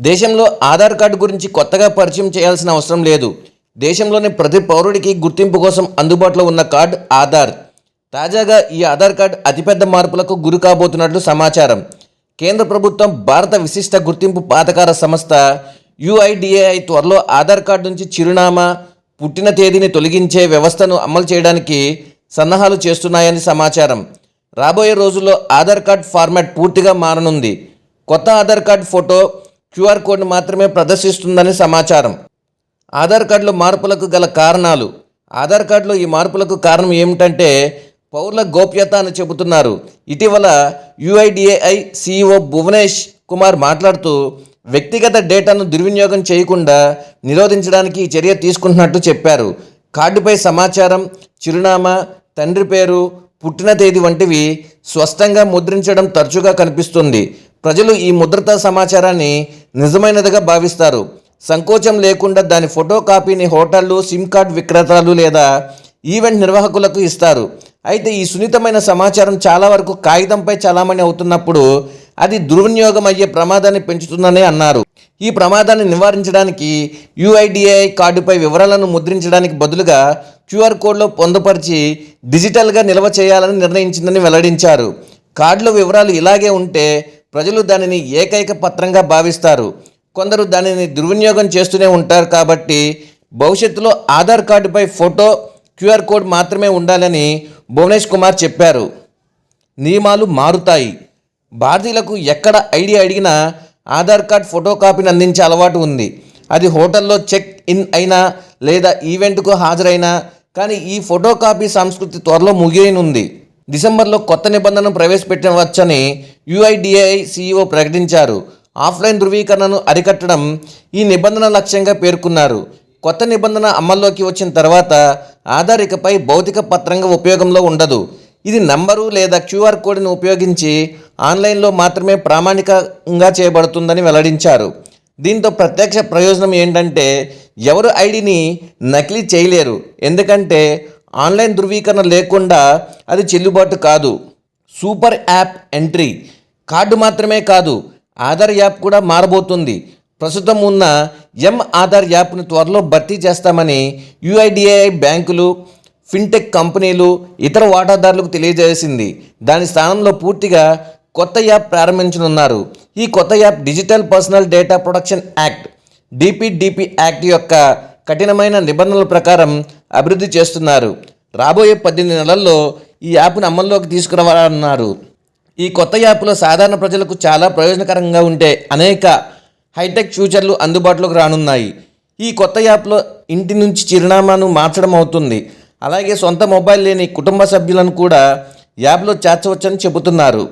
దేశంలో ఆధార్ కార్డు గురించి కొత్తగా పరిచయం చేయాల్సిన అవసరం లేదు. దేశంలోని ప్రతి పౌరుడికి గుర్తింపు కోసం అందుబాటులో ఉన్న కార్డు ఆధార్. తాజాగా ఈ ఆధార్ కార్డు అతిపెద్ద మార్పులకు గురి కాబోతున్నట్లు సమాచారం. కేంద్ర ప్రభుత్వం భారత విశిష్ట గుర్తింపు పాతకార సంస్థ యుఐడిఏఐ త్వరలో ఆధార్ కార్డు నుంచి చిరునామా పుట్టిన తేదీని తొలగించే వ్యవస్థను అమలు చేయడానికి సన్నాహాలు చేస్తున్నాయని సమాచారం. రాబోయే రోజుల్లో ఆధార్ కార్డ్ ఫార్మాట్ పూర్తిగా మారనుంది. కొత్త ఆధార్ కార్డ్ ఫోటో క్యూఆర్ కోడ్ను మాత్రమే ప్రదర్శిస్తుందని సమాచారం. ఆధార్ కార్డులో మార్పులకు గల కారణాలు. ఆధార్ కార్డులో ఈ మార్పులకు కారణం ఏమిటంటే పౌరుల గోప్యత అని చెబుతున్నారు. ఇటీవల యుఐడిఏఐ సిఇఓ భువనేష్ కుమార్ మాట్లాడుతూ వ్యక్తిగత డేటాను దుర్వినియోగం చేయకుండా నిరోధించడానికి ఈ చర్య తీసుకుంటున్నట్టు చెప్పారు. కార్డుపై సమాచారం చిరునామా తండ్రి పేరు పుట్టిన తేదీ వంటివి స్పష్టంగా ముద్రించడం తరచుగా కనిపిస్తుంది. ప్రజలు ఈ ముద్రత సమాచారాన్ని నిజమైనదిగా భావిస్తారు. సంకోచం లేకుండా దాని ఫోటో కాపీని హోటళ్ళు సిమ్ కార్డ్ విక్రేతలు లేదా ఈవెంట్ నిర్వాహకులకు ఇస్తారు. అయితే ఈ సున్నితమైన సమాచారం చాలా వరకు కాగితంపై చలామణి అవుతున్నప్పుడు అది దుర్వినియోగం అయ్యే ప్రమాదాన్ని పెంచుతుందని అన్నారు. ఈ ప్రమాదాన్ని నివారించడానికి యుఐడిఐ కార్డుపై వివరాలను ముద్రించడానికి బదులుగా క్యూఆర్ కోడ్లో పొందుపరిచి డిజిటల్గా నిల్వ చేయాలని నిర్ణయించిందని వెల్లడించారు. కార్డులో వివరాలు ఇలాగే ఉంటే ప్రజలు దానిని ఏకైక పత్రంగా భావిస్తారు. కొందరు దానిని దుర్వినియోగం చేస్తూనే ఉంటారు కాబట్టి భవిష్యత్తులో ఆధార్ కార్డుపై ఫోటో క్యూఆర్ కోడ్ మాత్రమే ఉండాలని భువనేష్ కుమార్ చెప్పారు. నియమాలు మారుతాయి. భారతీయులకు ఎక్కడ ఐడి అడిగినా ఆధార్ కార్డ్ ఫోటో కాపీని అందించే అలవాటు ఉంది. అది హోటల్లో చెక్ ఇన్ అయినా లేదా ఈవెంట్కు హాజరైనా కానీ ఈ ఫోటో కాపీ సంస్కృతి త్వరలో ముగియనుంది. డిసెంబర్లో కొత్త నిబంధనను ప్రవేశపెట్టవచ్చని యుఐడిఏఐ సిఇఓ ప్రకటించారు. ఆఫ్లైన్ ధృవీకరణను అరికట్టడం ఈ నిబంధన లక్ష్యంగా పేర్కొన్నారు. కొత్త నిబంధన అమల్లోకి వచ్చిన తర్వాత ఆధార్ ఇకపై భౌతిక పత్రంగా ఉపయోగంలో ఉండదు. ఇది నంబరు లేదా క్యూఆర్ కోడ్ని ఉపయోగించి ఆన్లైన్లో మాత్రమే ప్రామాణికంగా చేయబడుతుందని వెల్లడించారు. దీంతో ప్రత్యక్ష ప్రయోజనం ఏంటంటే ఎవరు ఐడిని నకిలీ చేయలేరు. ఎందుకంటే ఆన్లైన్ ధృవీకరణ లేకుండా అది చెల్లుబాటు కాదు. సూపర్ యాప్ ఎంట్రీ కార్డు మాత్రమే కాదు ఆధార్ యాప్ కూడా మారబోతుంది. ప్రస్తుతం ఉన్న ఎం ఆధార్ యాప్ను త్వరలో భర్తీ చేస్తామని యుఐడిఏఐ బ్యాంకులు ఫిన్టెక్ కంపెనీలు ఇతర వాటాదారులకు తెలియజేసింది. దాని స్థానంలో పూర్తిగా కొత్త యాప్ ప్రారంభించనున్నారు. ఈ కొత్త app digital personal data protection act DPDP act యొక్క కఠినమైన నిబంధనల ప్రకారం అభివృద్ధి చేస్తున్నారు. రాబోయే పద్దెనిమిది నెలల్లో ఈ యాప్ను అమల్లోకి తీసుకురావాలన్నారు. ఈ కొత్త యాప్లో సాధారణ ప్రజలకు చాలా ప్రయోజనకరంగా ఉంటే అనేక హైటెక్ ఫ్యూచర్లు అందుబాటులోకి రానున్నాయి. ఈ కొత్త యాప్లో ఇంటి నుంచి చిరునామాను మార్చడం అవుతుంది. అలాగే సొంత మొబైల్ లేని కుటుంబ సభ్యులను కూడా యాప్లో చేర్చవచ్చని చెబుతున్నారు.